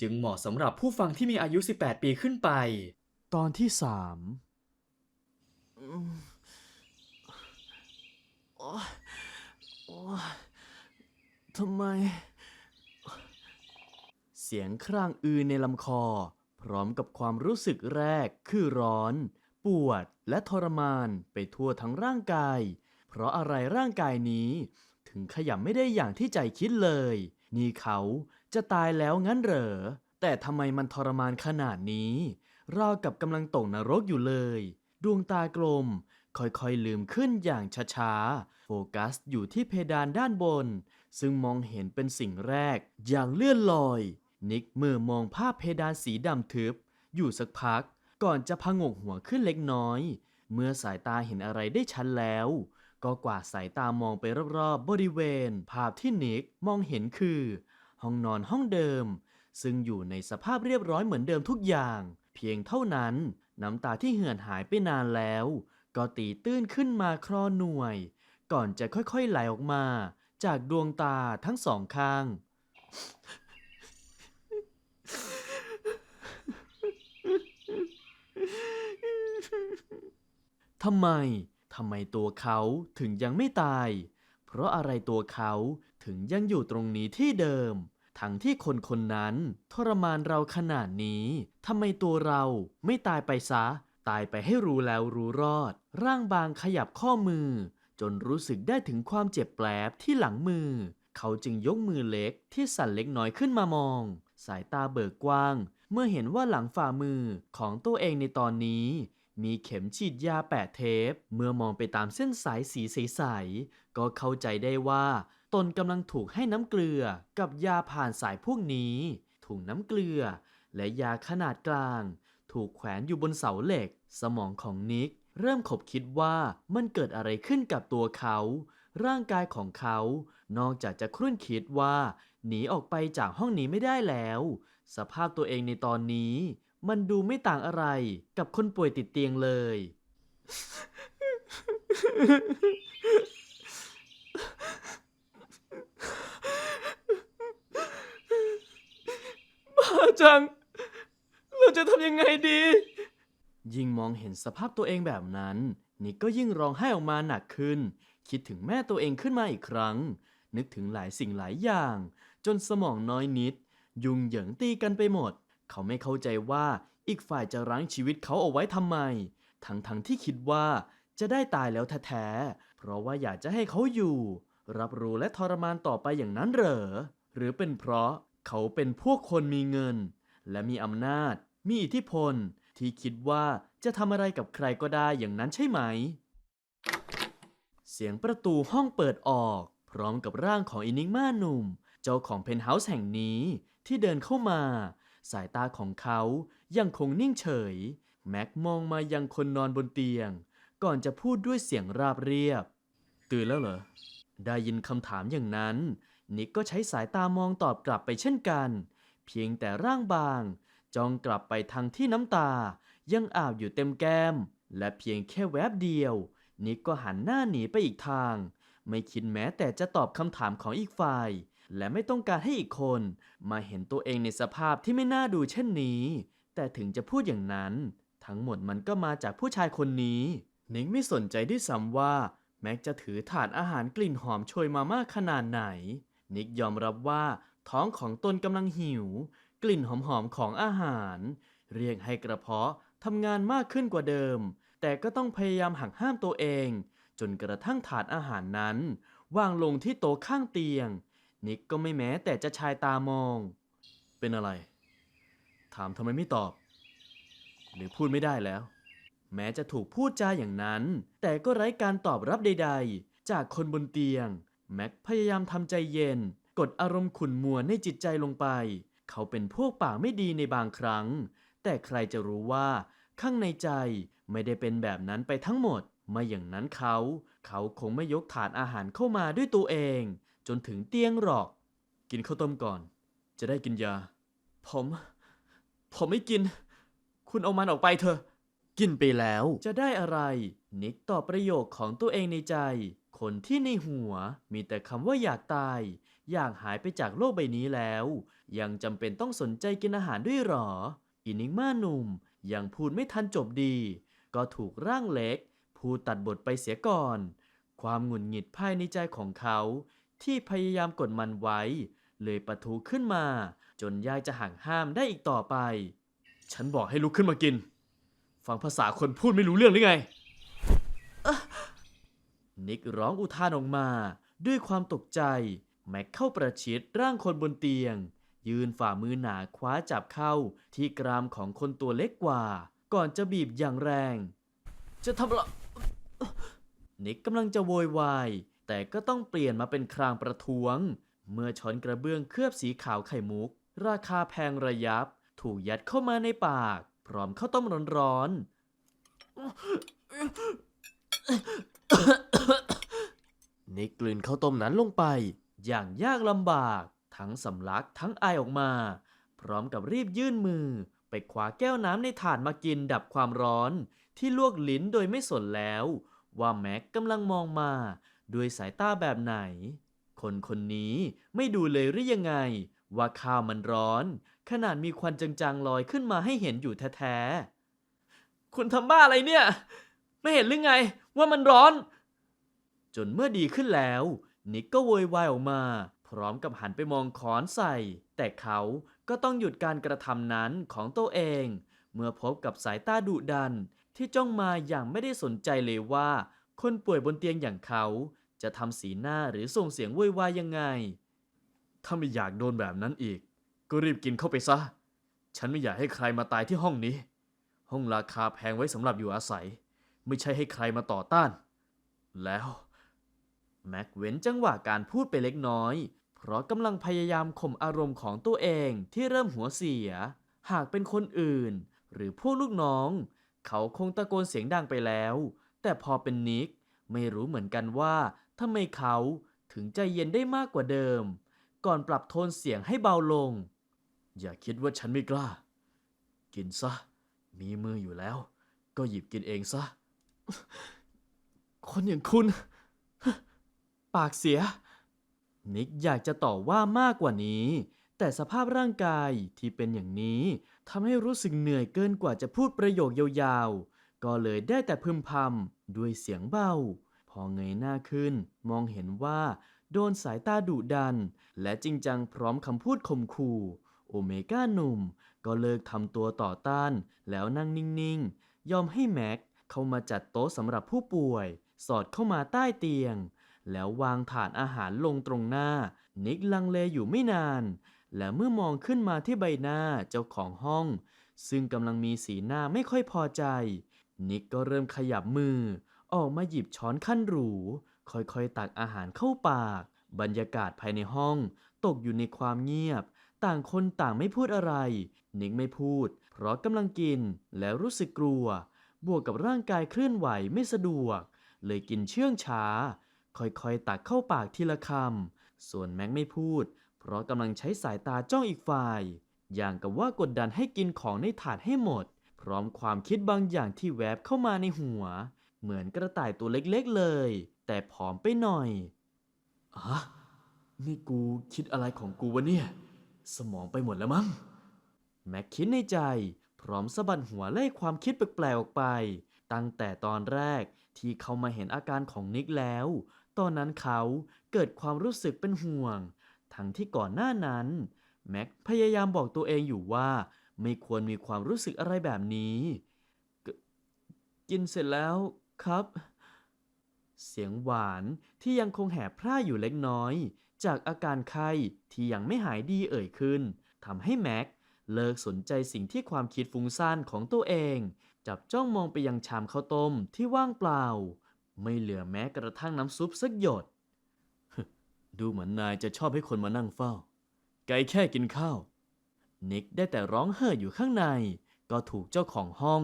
จึงเหมาะสำหรับผู้ฟังที่มีอายุ 18 ปีขึ้นไป ตอนที่3อืมโอ๊ยโอ๊ยทำไม เสียงคร่างอือในลำคอ พร้อมกับความรู้สึกแรกคือร้อน ปวดและทรมานไปทั่วทั้งร่างกาย เพราะอะไรร่างกายนี้ ถึงขยับไม่ได้อย่างที่ใจคิดเลย นี่เขา จะตายแล้วงั้นเหรอ แต่ทำไมมันทรมานขนาดนี้ราวกับกำลังตกนรกอยู่เลย ดวงตากลม ค่อยๆลืมขึ้นอย่างช้าๆ โฟกัสอยู่ที่เพดานด้านบน ซึ่งมองเห็นเป็นสิ่งแรก อย่างเลื่อนลอย นิกเมื่อมองภาพเพดานสีดำทึบ อยู่สักพัก ก่อนจะพงกหัวขึ้นเล็กน้อย เมื่อสายตาเห็นอะไรได้ชัดแล้ว ก็กวาดสายตามองไปรอบๆบริเวณ ภาพที่นิกมองเห็นคือ ห้องนอนห้องเดิม ซึ่งอยู่ในสภาพเรียบร้อยเหมือนเดิมทุกอย่าง เพียงเท่านั้น น้ำตาที่เหือนหายไปนานแล้ว ก็ตีตื้นขึ้นมาคลอหน่วย ก่อนจะค่อยๆไหลออกมา จากดวงตาทั้งสองข้าง ทำไม ทำไมตัวเขาถึงยังไม่ตาย เพราะอะไรตัวเขา ถึงยังอยู่ตรงนี้ที่เดิม ทั้งที่คนคนนั้นทรมานเราขนาดนี้ทำไมตัวเราไม่ตายไปซะ ตายไปให้รู้แล้วรู้รอด ร่างบางขยับข้อมือ จนรู้สึกได้ถึงความเจ็บแปลบที่หลังมือ เขาจึงยกมือเล็กที่สั่นเล็กน้อยขึ้นมามอง สายตาเบิกกว้าง เมื่อเห็นว่าหลังฝ่ามือของตัวเองในตอนนี้มีเข็มฉีดยาแปะเทป เมื่อมองไปตามเส้นสายสีใสๆก็เข้าใจได้ว่า ตนกำลังถูกให้น้ำเกลือกับยาผ่านสายพวกนี้ ถุงน้ำเกลือ และยาขนาดกลาง ถูกแขวนอยู่บนเสาเหล็ก สมองของนิก เริ่มขบคิดว่ามันเกิดอะไรขึ้นกับตัวเขา ร่างกายของเขา นอกจากจะครุ่นคิดว่า หนีออกไปจากห้องนี้ไม่ได้แล้ว สภาพตัวเองในตอนนี้ มันดูไม่ต่างอะไรกับคนป่วยติดเตียงเลยาจัง เราจะทำยังไงดี ยิ่งมองเห็นสภาพตัวเองแบบนั้น นิกก็ยิ่งร้องไห้ออกมาหนักขึ้น คิดถึงแม่ตัวเองขึ้นมาอีกครั้ง นึกถึงหลายสิ่งหลายอย่าง จนสมองน้อยนิด ยุ่งเหยิงตีกันไปหมด เขาไม่เข้าใจว่าอีกฝ่ายจะรั้งชีวิตเขาเอาไว้ทำไม ทั้งทั้งๆที่คิดว่าจะได้ตายแล้วแท้ๆ เพราะว่าอยากจะให้เขาอยู่ รับรู้และทรมานต่อไปอย่างนั้นเหรอ หรือเป็นเพราะ เขาเป็นพวกคนมีเงิน และมีอำนาจ มีอิทธิพล ที่คิดว่าจะทำอะไรกับใครก็ได้อย่างนั้นใช่ไหม เสียงประตูห้องเปิดออก พร้อมกับร่างของอินิกมาหนุ่ม เจ้าของเพนท์เฮาส์แห่งนี้ที่เดินเข้ามา สายตาของเขายังคงนิ่งเฉย แม็กมองมายังคนนอนบนเตียง ก่อนจะพูดด้วยเสียงราบเรียบ ตื่นแล้วเหรอ ได้ยินคำถามอย่างนั้น นิกก็ใช้สายตามองตอบกลับไปเช่นกัน เพียงแต่ร่างบาง จ้องกลับไปทางที่น้ำตา ยังอาบอยู่เต็มแก้ม และเพียงแค่แวบเดียว นิกก็หันหน้าหนีไปอีกทาง ไม่คิดแม้แต่จะตอบคำถามของอีกฝ่าย และไม่ต้องการให้อีกคน มาเห็นตัวเองในสภาพที่ไม่น่าดูเช่นนี้ แต่ถึงจะพูดอย่างนั้น ทั้งหมดมันก็มาจากผู้ชายคนนี้นิกไม่สนใจด้วยซ้ำว่า แม็กจะถือถาดอาหารกลิ่นหอมโชยมามากขนาดไหน นิกยอมรับว่าท้องของตนกำลังหิว กลิ่นหอมๆของอาหาร เรียกให้กระเพาะทำงานมากขึ้นกว่าเดิม แต่ก็ต้องพยายามหักห้ามตัวเอง จนกระทั่งถาดอาหารนั้น วางลงที่โต๊ะข้างเตียง นิกก็ไม่แม้แต่จะชายตามอง เป็นอะไร ถามทำไมไม่ตอบ หรือพูดไม่ได้แล้ว แม้จะถูกพูดจาอย่างนั้น แต่ก็ไร้การตอบรับใด ๆ จากคนบนเตียง แม็กพยายามทำใจเย็น กดอารมณ์ขุ่นมัวในจิตใจลงไป เขาเป็นพวกปากไม่ดีในบางครั้ง แต่ใครจะรู้ว่า ข้างในใจไม่ได้เป็นแบบนั้นไปทั้งหมดไม่อย่างนั้นเขา เขาคงไม่ยกถาดอาหารเข้ามาด้วยตัวเอง จนถึงเตียงหรอก กินข้าวต้มก่อน จะได้กินยา ผม ผมไม่กิน คุณเอามันออกไปเถอะ กินไปแล้ว จะได้อะไร นิกตอบประโยคของตัวเองในใจ คนที่ในหัวมีแต่คำว่าอยากตาย อยากหายไปจากโลกใบนี้แล้ว ยังจำเป็นต้องสนใจกินอาหารด้วยหรอ อินิกมาหนุ่มยังพูดไม่ทันจบดี ก็ถูกร่างเล็กพูดตัดบทไปเสียก่อน ความหงุดหงิดภายในใจของเขา ที่พยายามกดมันไว้ เลยประทุขึ้นมา จนยากจะห่างห้ามได้อีกต่อไป ฉันบอกให้ลุกขึ้นมากิน ฟังภาษาคนพูดไม่รู้เรื่องหรือไง นิกร้องอุทานออกมาด้วยความตกใจ แม็กเข้าประชิดร่างคนบนเตียง ยืนฝ่ามือหนาคว้าจับเข้าที่กรามของคนตัวเล็กกว่า ก่อนจะบีบอย่างแรง จะทำละนิกกำลังจะโวยวาย แต่ก็ต้องเปลี่ยนมาเป็นครางประท้วง เมื่อช้อนกระเบื้องเคลือบสีขาวไข่มุก ราคาแพงระยับ ถูกยัดเข้ามาในปาก พร้อมข้าวต้มร้อนๆ นิกกลืนข้าวต้มนั้นลงไป อย่างยากลำบาก ทั้งสำลักทั้งไอออกมา พร้อมกับรีบยื่นมือ ไปคว้าแก้วน้ำในถาดมากินดับความร้อน ที่ลวกลิ้นโดยไม่สนแล้ว ว่าแม็กกำลังมองมา ด้วยสายตาแบบไหน คนคนนี้ไม่ดูเลยหรือยังไง ว่าข้าวมันร้อน ขนาดมีควันจางๆลอยขึ้นมาให้เห็นอยู่แท้ๆคุณทำบ้าอะไรเนี่ย ไม่เห็นหรือไง ว่ามันร้อน จนเมื่อดีขึ้นแล้ว นิกก็โวยวายออกมา พร้อมกับหันไปมองขอนใส่ แต่เขาก็ต้องหยุดการกระทำนั้นของตัวเอง เมื่อพบกับสายตาดุดันที่จ้องมาอย่างไม่ได้สนใจเลยว่า คนป่วยบนเตียงอย่างเขาจะทำสีหน้าหรือส่งเสียงโวยวายยังไง ถ้าไม่อยากโดนแบบนั้นอีก ก็รีบกินเข้าไปซะ ฉันไม่อยากให้ใครมาตายที่ห้องนี้ ห้องราคาแพงไว้สำหรับอยู่อาศัย ไม่ใช่ให้ใครมาต่อต้าน แล้วแม็กเว้นจังหวะการพูดไปเล็กน้อย เพราะกำลังพยายามข่มอารมณ์ของตัวเองที่เริ่มหัวเสีย หากเป็นคนอื่น หรือพวกลูกน้อง เขาคงตะโกนเสียงดังไปแล้ว แต่พอเป็นนิกไม่รู้เหมือนกันว่าทำไมเขาถึงใจเย็นได้มากกว่าเดิม ก่อนปรับโทนเสียงให้เบาลง อย่าคิดว่าฉันไม่กล้า กินซะ มีมืออยู่แล้ว ก็หยิบกินเองซะ คนอย่างคุณ ปากเสีย นิกอยากจะต่อว่ามากกว่านี้ แต่สภาพร่างกายที่เป็นอย่างนี้ทำให้รู้สึกเหนื่อยเกินกว่าจะพูดประโยคยาวๆ ก็เลยได้แต่พึมพำด้วยเสียงเบา พอเงยหน้าขึ้น มองเห็นว่าโดนสายตาดุดัน และจริงจังพร้อมคำพูดข่มขู่โอเมก้าหนุ่มก็เลิกทำตัวต่อต้านแล้วนั่งนิ่งๆ ยอมให้แม็ก เข้ามาจัดโต๊ะสำหรับผู้ป่วย สอดเข้ามาใต้เตียง แล้ววางถาดอาหารลงตรงหน้า นิกลังเลอยู่ไม่นาน และเมื่อมองขึ้นมาที่ใบหน้าเจ้าของห้อง ซึ่งกำลังมีสีหน้าไม่ค่อยพอใจ นิกก็เริ่มขยับมือ ออกมาหยิบช้อนขั้นหรู ค่อยๆตักอาหารเข้าปาก บรรยากาศภายในห้อง ตกอยู่ในความเงียบต่างคนต่างไม่พูดอะไร นิกไม่พูด เพราะกำลังกินแล้วรู้สึกกลัว บวกกับร่างกายเคลื่อนไหวไม่สะดวก เลยกินเชื่องช้า ค่อยๆ ตักเข้าปากทีละคำ ส่วนแม็กไม่พูด เพราะกำลังใช้สายตาจ้องอีกฝ่าย อย่างกับว่ากดดันให้กินของในถาดให้หมด พร้อมความคิดบางอย่างที่แวบเข้ามาในหัว เหมือนกระต่ายตัวเล็กๆเลย แต่ผอมไปหน่อยอะนี่กูคิดอะไรของกูวะเนี่ย สมองไปหมดแล้วมั้ง แม็กคิดในใจพ ร้อมสะบัดหัวไล่ความคิดแปลกๆออกไป ตั้งแต่ตอนแรกที่เขามาเห็นอาการของนิกแล้ว ตอนนั้นเขาเกิดความรู้สึกเป็นห่วง ทั้งที่ก่อนหน้านั้น แม็กพยายามบอกตัวเองอยู่ว่า ไม่ควรมีความรู้สึกอะไรแบบนี้กกินเสร็จแล้วครับ เสียงหวานที่ยังคงแหบพร่าอยู่เล็กน้อย จากอาการไข้ที่ยังไม่หายดีเอ่ยขึ้นทำให้แม็ก เลิกสนใจสิ่งที่ความคิดฟุ้งซ่านของตัวเอง จับจ้องมองไปยังชามข้าวต้มที่ว่างเปล่า ไม่เหลือแม้กระทั่งน้ำซุปสักหยด ดูเหมือนนายจะชอบให้คนมานั่งเฝ้า ไกแค่กินข้าว นิกได้แต่ร้องเฮ่ออยู่ข้างใน ก็ถูกเจ้าของห้อง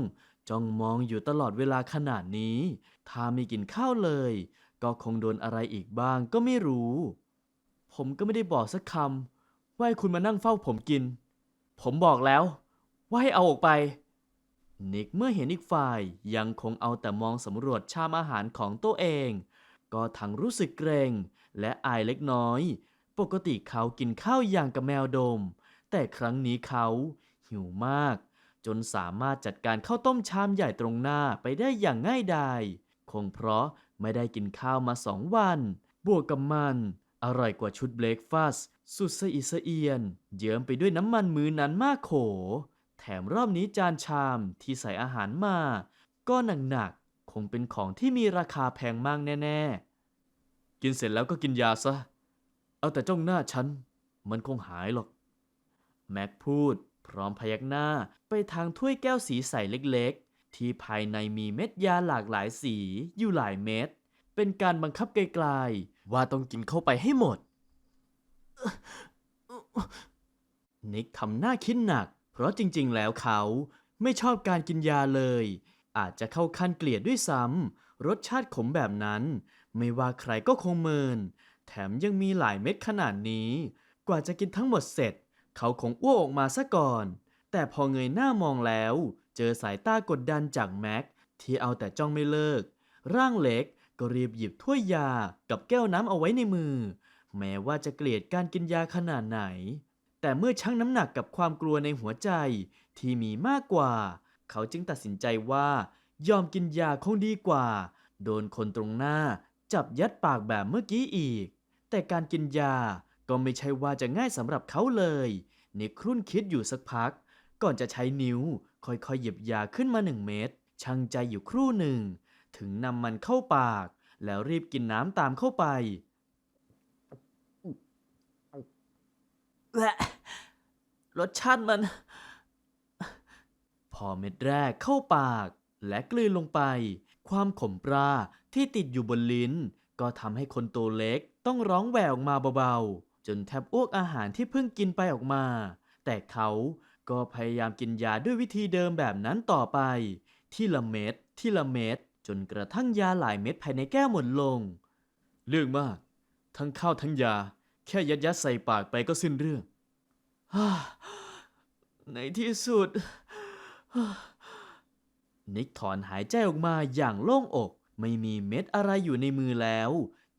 จ้องมองอยู่ตลอดเวลาขนาดนี้ ถ้าไม่กินข้าวเลย ก็คงโดนอะไรอีกบ้างก็ไม่รู้ ผมก็ไม่ได้บอกสักคำว่าให้คุณมานั่งเฝ้าผมกิน ผมบอกแล้ว ว่าให้เอาออกไป นิกเมื่อเห็นอีกฝ่ายยังคงเอาแต่มองสำรวจชามอาหารของตัวเอง ก็ทั้งรู้สึกเกรงและอายเล็กน้อย ปกติเขากินข้าวอย่างกับแมวดม แต่ครั้งนี้เขาหิวมาก จนสามารถจัดการข้าวต้มชามใหญ่ตรงหน้าไปได้อย่างง่ายดาย คงเพราะไม่ได้กินข้าวมาสองวัน บวกกับมัน อร่อยกว่าชุดเบรกฟาสสุดสะอิสะเอียน เยิ้มไปด้วยน้ำมันมือนั้นมากโข แถมรอบนี้จานชามที่ใส่อาหารมา ก็หนักๆคงเป็นของที่มีราคาแพงมากแน่ ๆ กินเสร็จแล้วก็กินยาซะ เอาแต่จ้องหน้าฉัน มันคงหายหรอก แม็กพูด พร้อมพยักหน้าไปทางถ้วยแก้วสีใสเล็กๆ ที่ภายในมีเม็ดยาหลากหลายสีอยู่หลายเม็ด เป็นการบังคับไกลๆ ว่าต้องกินเข้าไปให้หมด นิกทำหน้าคิดหนัก เพราะจริง ๆ แล้วเขาไม่ชอบการกินยาเลย อาจจะเข้าขั้นเกลียดด้วยซ้ำรสชาติขมแบบนั้น ไม่ว่าใครก็คงเมิน แถมยังมีหลายเม็ดขนาดนี้ กว่าจะกินทั้งหมดเสร็จ เขาคงอ้วกออกมาซะก่อน แต่พอเงยหน้ามองแล้ว เจอสายตากดดันจากแม็กที่เอาแต่จ้องไม่เลิก ร่างเล็ก ก็รีบหยิบถ้วยยากับแก้วน้ำเอาไว้ในมือ แม้ว่าจะเกลียดการกินยาขนาดไหน แต่เมื่อชั่งน้ำหนักกับความกลัวในหัวใจที่มีมากกว่า เขาจึงตัดสินใจว่า ยอมกินยาคงดีกว่า โดนคนตรงหน้าจับยัดปากแบบเมื่อกี้อีก แต่การกินยาก็ไม่ใช่ว่าจะง่ายสำหรับเขาเลยนิครุ่นคิดอยู่สักพัก ก่อนจะใช้นิ้ว ค่อยๆหยิบยาขึ้นมาหนึ่งเม็ดชั่งใจอยู่ครู่หนึ่ง ถึงนำมันเข้าปาก แล้วรีบกินน้ำตามเข้าไปแหละรสชาติมัน พอเม็ดแรกเข้าปาก และกลืนลงไป ความขมปราที่ติดอยู่บนลิ้น ก็ทำให้คนตัวเล็กต้องร้องแหววออกมาเบาๆ จนแทบอ้วกอาหารที่เพิ่งกินไปออกมา แต่เขาก็พยายามกินยาด้วยวิธีเดิมแบบนั้นต่อไป ที่ละเม็ดที่ละเม็ด จนกระทั่งยาหลายเม็ดภายในแก้วหมดลง เรื่องมาก ทั้งข้าวทั้งยา แค่ยัดยัดใส่ปากไปก็สิ้นเรื่อง ในที่สุด นิกถอนหายใจออกมาอย่างโล่งอก ไม่มีเม็ดอะไรอยู่ในมือแล้ว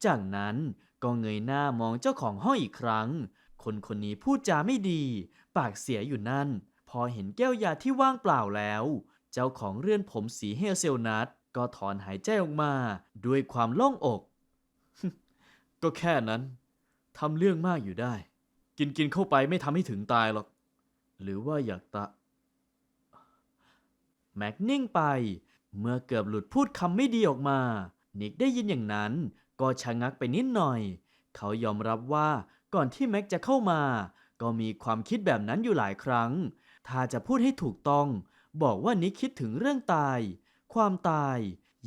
จากนั้นก็เงยหน้ามองเจ้าของห้องอีกครั้ง คนคนนี้พูดจาไม่ดี ปากเสียอยู่นั่น พอเห็นแก้วยาที่ว่างเปล่าแล้ว เจ้าของเรือนผมสีเฮลเซลนัท ก็ถอนหายใจออกมาด้วยความโล่งอก ก็แค่นั้นทำเรื่องมากอยู่ได้ กินกินเข้าไปไม่ทำให้ถึงตายหรอก หรือว่าอยากตะ แม็กนิ่งไป เมื่อเกือบหลุดพูดคำไม่ดีออกมา นิกได้ยินอย่างนั้น ก็ชะงักไปนิดหน่อย เขายอมรับว่าก่อนที่แม็กจะเข้ามา ก็มีความคิดแบบนั้นอยู่หลายครั้ง ถ้าจะพูดให้ถูกต้อง บอกว่านิกคิดถึงเรื่องตาย ความตาย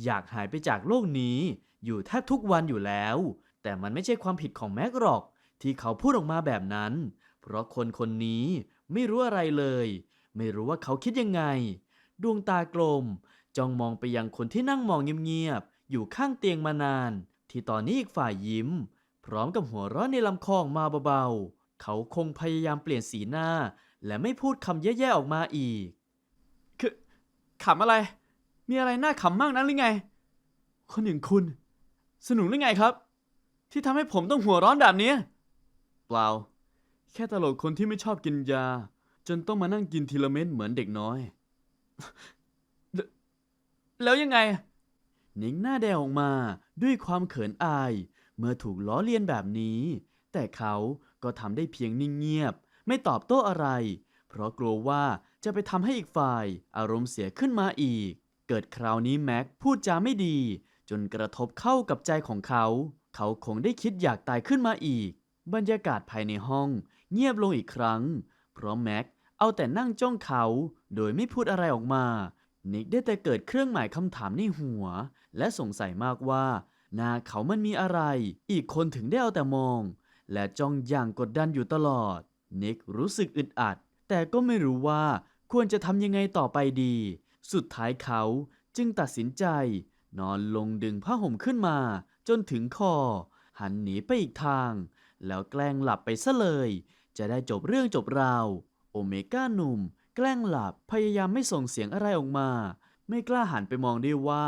อยากหายไปจากโลกนี้ อยู่แทบทุกวันอยู่แล้ว แต่มันไม่ใช่ความผิดของแม็กหรอก ที่เขาพูดออกมาแบบนั้น เพราะคนคนนี้ไม่รู้อะไรเลย ไม่รู้ว่าเขาคิดยังไง ดวงตากลมจ้องมองไปยังคนที่นั่งมองเงียบๆอยู่ข้างเตียงมานาน ที่ตอนนี้อีกฝ่ายยิ้ม พร้อมกับหัวเราะในลำคอออกมาเบาๆ เขาคงพยายามเปลี่ยนสีหน้า และไม่พูดคำแย่ๆออกมาอีก คือขำอะไร มีอะไรน่าขำมากนั้นหรือไง คนอย่างคุณ สนุกหรือไงครับ ที่ทำให้ผมต้องหัวร้อนแบบนี้ เปล่า แค่ตลกคนที่ไม่ชอบกินยา จนต้องมานั่งกินทีละเม็ดเหมือนเด็กน้อย แล้วยังไงนิงหน้าแดงออกมาด้วยความเขินอาย เมื่อถูกล้อเลียนแบบนี้ แต่เขาก็ทำได้เพียงนิ่งเงียบ ไม่ตอบโต้อะไร เพราะกลัวว่าจะไปทำให้อีกฝ่าย อารมณ์เสียขึ้นมาอีก เกิดคราวนี้แม็กพูดจาไม่ดี จนกระทบเข้ากับใจของเขา เขาคงได้คิดอยากตายขึ้นมาอีก บรรยากาศภายในห้อง เงียบลงอีกครั้ง เพราะแม็กเอาแต่นั่งจ้องเขา โดยไม่พูดอะไรออกมา นิกได้แต่เกิดเครื่องหมายคำถามในหัว และสงสัยมากว่า หน้าเขามันมีอะไร อีกคนถึงได้เอาแต่มอง และจ้องอย่างกดดันอยู่ตลอดนิกรู้สึกอึดอัด แต่ก็ไม่รู้ว่าควรจะทำยังไงต่อไปดี สุดท้ายเขาจึงตัดสินใจ นอนลงดึงผ้าห่มขึ้นมา จนถึงคอ หันหนีไปอีกทาง แล้วแกล้งหลับไปซะเลย จะได้จบเรื่องจบราว โอเมก้าหนุ่ม แกล้งหลับพยายามไม่ส่งเสียงอะไรออกมา ไม่กล้าหันไปมองด้วยว่า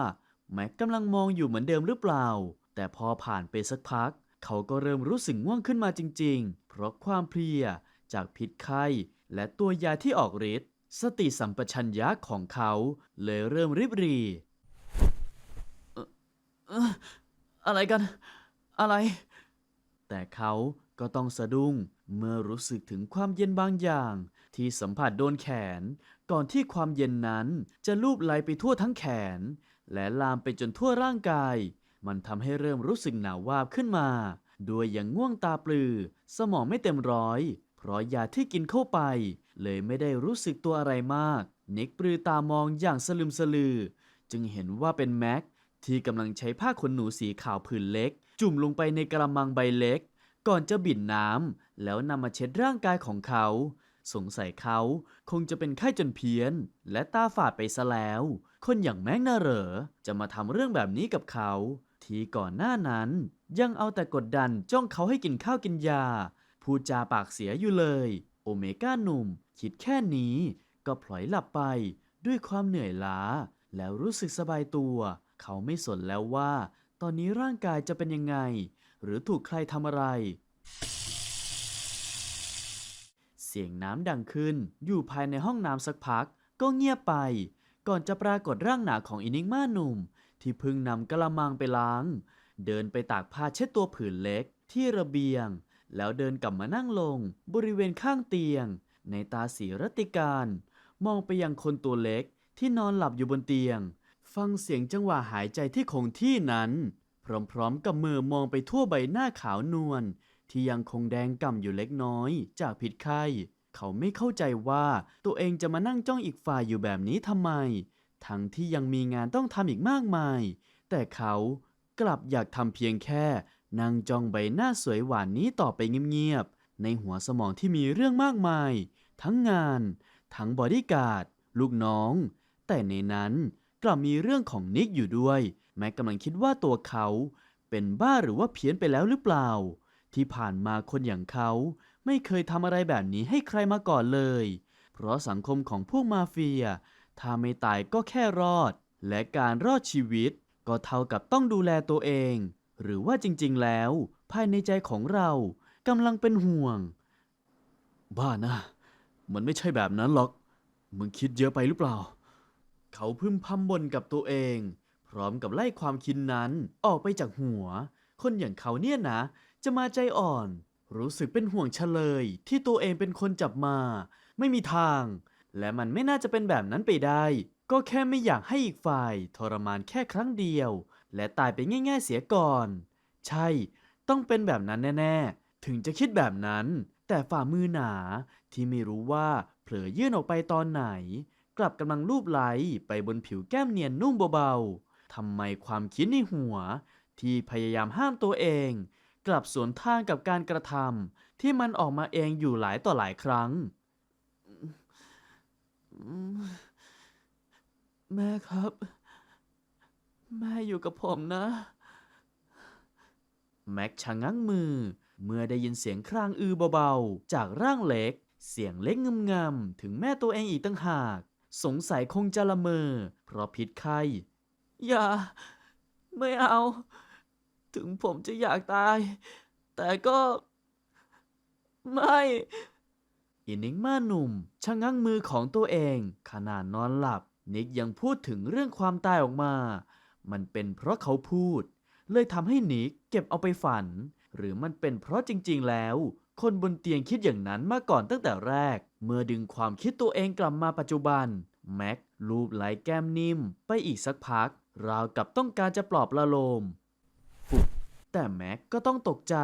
แม็กกำลังมองอยู่เหมือนเดิมหรือเปล่า แต่พอผ่านไปสักพัก เขาก็เริ่มรู้สึกง่วงขึ้นมาจริง ๆ เพราะความเพลียจากพิษไข้และตัวยาที่ออกฤทธิ์ สติสัมปชัญญะของเขาเลยเริ่มริบรีเอ่อเอ่ออะไรกัน อะไร แต่เขาก็ต้องสะดุ้งเมื่อรู้สึกถึงความเย็นบางอย่าง ที่สัมผัสโดนแขน ก่อนที่ความเย็นนั้นจะลูบไหลไปทั่วทั้งแขน และลามไปจนทั่วร่างกาย มันทำให้เริ่มรู้สึกหนาววาบขึ้นมาด้วยอย่างง่วงตาปลือ สมองไม่เต็มร้อย เพราะยาที่กินเข้าไป เลยไม่ได้รู้สึกตัวอะไรมาก นิกปลือตามองอย่างสลึมสลือ จึงเห็นว่าเป็นแม็กที่กำลังใช้ผ้าขนหนูสีขาวผืนเล็ก จุ่มลงไปในกระมังใบเล็ก ก่อนจะบิ่นน้ำแล้วนำมาเช็ดร่างกายของเขา สงสัยเขาคงจะเป็นไข้จนเพี้ยน และตาฝาดไปซะแล้ว คนอย่างแม็กน่าเหรอ จะมาทำเรื่องแบบนี้กับเขา ที่ก่อนหน้านั้น ยังเอาแต่กดดันจ้องเขาให้กินข้าวกินยาพูดจาปากเสียอยู่เลย โอเมก้าหนุ่ม คิดแค่นี้ก็พลอยหลับไปด้วยความเหนื่อยล้า แล้วรู้สึกสบายตัว เขาไม่สนแล้วว่า ตอนนี้ร่างกายจะเป็นยังไง หรือถูกใครทำอะไร เสียงน้ำดังขึ้น อยู่ภายในห้องน้ำสักพัก ก็เงียบไป ก่อนจะปรากฏร่างหนาของอินิกมาหนุ่ม ที่เพิ่งนำกระมังไปล้าง เดินไปตากผ้าเช็ดตัวผืนเล็กที่ระเบียง แล้วเดินกลับมานั่งลง บริเวณข้างเตียง ในตาสีรติการ มองไปยังคนตัวเล็กที่นอนหลับอยู่บนเตียง ฟังเสียงจังหวะหายใจที่คงที่นั้น พร้อมๆกับมือมองไปทั่วใบหน้าขาวนวลที่ยังคงแดงก่ำอยู่เล็กน้อยจากพิษไข้ เขาไม่เข้าใจว่าตัวเองจะมานั่งจ้องอีกฝ่ายอยู่แบบนี้ทำไม ทั้งที่ยังมีงานต้องทำอีกมากมาย แต่เขากลับอยากทำเพียงแค่นั่งจ้องใบหน้าสวยหวานนี้ต่อไปเงียบๆ ในหัวสมองที่มีเรื่องมากมาย ทั้งงาน ทั้งบอดี้การ์ด ลูกน้อง แต่ในนั้นกลับมีเรื่องของนิกอยู่ด้วย แม้กำลังคิดว่าตัวเขาเป็นบ้าหรือว่าเพี้ยนไปแล้วหรือเปล่า ที่ผ่านมาคนอย่างเขาไม่เคยทำอะไรแบบนี้ให้ใครมาก่อนเลย เพราะสังคมของพวกมาเฟีย ถ้าไม่ตายก็แค่รอด และการรอดชีวิต ก็เท่ากับต้องดูแลตัวเอง หรือว่าจริงๆแล้ว ภายในใจของเรา กำลังเป็นห่วง บ้านะ มันไม่ใช่แบบนั้นหรอก มึงคิดเยอะไปหรือเปล่า เขาพึมพำบ่นกับตัวเอง พร้อมกับไล่ความคิดนั้นออกไปจากหัว คนอย่างเขาเนี่ยนะ จะมาใจอ่อน รู้สึกเป็นห่วงเฉลย ที่ตัวเองเป็นคนจับมา ไม่มีทาง และมันไม่น่าจะเป็นแบบนั้นไปได้ ก็แค่ไม่อยากให้อีกฝ่าย ทรมานแค่ครั้งเดียว และตายไปง่าย ๆ เสียก่อน ใช่ ต้องเป็นแบบนั้นแน่ ๆ ถึงจะคิดแบบนั้น แต่ฝ่ามือหนาที่ไม่รู้ว่าเผลอยื่นออกไปตอนไหน กลับกำลังลูบไหลไปบนผิวแก้มเนียนนุ่มเบาๆทำไมความคิดในหัว ที่พยายามห้ามตัวเอง กลับสวนทางกับการกระทำที่มันออกมาเองอยู่หลายต่อหลายครั้ง แม่ครับ แม่อยู่กับผมนะ แม็กชะงักมือ เมื่อได้ยินเสียงครางอือเบาๆ จากร่างเล็ก เสียงเล็กงึมงำถึงแม่ตัวเองอีกตั้งหาก สงสัยคงจะละเมอ เพราะพิษไข้อย่า ไม่เอา ถึงผมจะอยากตาย แต่ก็ ไม่อินิกมาหนุ่มชะงักมือของตัวเอง ขณะนอนหลับ นิกยังพูดถึงเรื่องความตายออกมา มันเป็นเพราะเขาพูด เลยทำให้นิกเก็บเอาไปฝัน หรือมันเป็นเพราะจริงๆแล้ว คนบนเตียงคิดอย่างนั้นมาก่อนตั้งแต่แรก เมื่อดึงความคิดตัวเองกลับมาปัจจุบัน แม็กลูบไหลแก้มนิ่ม ไปอีกสักพัก ราวกับต้องการจะปลอบประโลม แต่แม็กก็ต้องตกใจ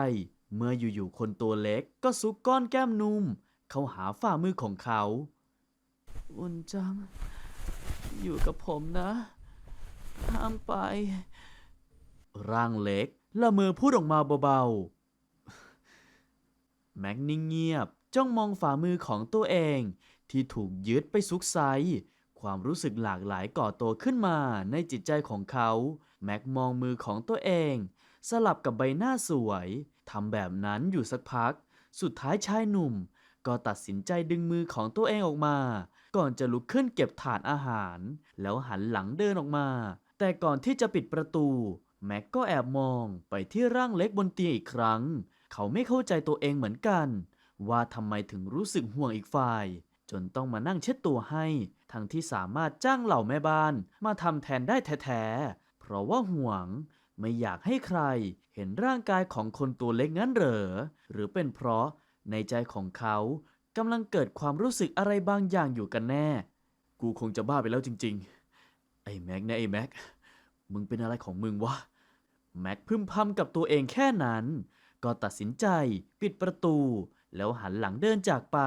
เมื่ออยู่ๆคนตัวเล็กก็ซุกก้อนแก้มนุ่ม เข้าหาฝ่ามือของเขา อุ่นจัง อยู่กับผมนะ ห้ามไป ร่างเล็ก ละเมอพูดออกมาเบาๆ แม็กนิ่งเงียบจ้องมองฝ่ามือของตัวเอง ที่ถูกยึดไปซุกไซความรู้สึกหลากหลายก่อตัวขึ้นมาในจิตใจของเขา แม็กมองมือของตัวเอง สลับกับใบหน้าสวยทำแบบนั้นอยู่สักพัก สุดท้ายชายหนุ่ม ก็ตัดสินใจดึงมือของตัวเองออกมา ก่อนจะลุกขึ้นเก็บถาดอาหาร แล้วหันหลังเดินออกมา แต่ก่อนที่จะปิดประตู แม็กก็แอบมองไปที่ร่างเล็กบนเตียงอีกครั้ง เขาไม่เข้าใจตัวเองเหมือนกัน ว่าทำไมถึงรู้สึกห่วงอีกฝ่าย จนต้องมานั่งเช็ดตัวให้ ทั้งที่สามารถจ้างเหล่าแม่บ้านมาทำแทนได้แท้ๆ เพราะว่าห่วง ไม่อยากให้ใครเห็นร่างกายของคนตัวเล็กงั้นเหรอ หรือเป็นเพราะในใจของเขากำลังเกิดความรู้สึกอะไรบางอย่างอยู่กันแน่ กูคงจะบ้าไปแล้วจริง ๆ ไอ้แม็กนะไอ้แม็ก มึงเป็นอะไรของมึงวะ แม็กพึมพำกับตัวเองแค่นั้น ก็ตัดสินใจปิดประตู แล้วหันหลังเดินจากไป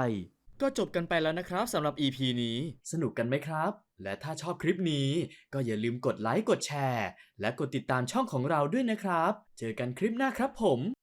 ก็จบกันไปแล้วนะครับสำหรับ EP นี้ สนุกกันไหมครับ และถ้าชอบคลิปนี้ ก็อย่าลืมกดไลค์กดแชร์ และกดติดตามช่องของเราด้วยนะครับ เจอกันคลิปหน้าครับผม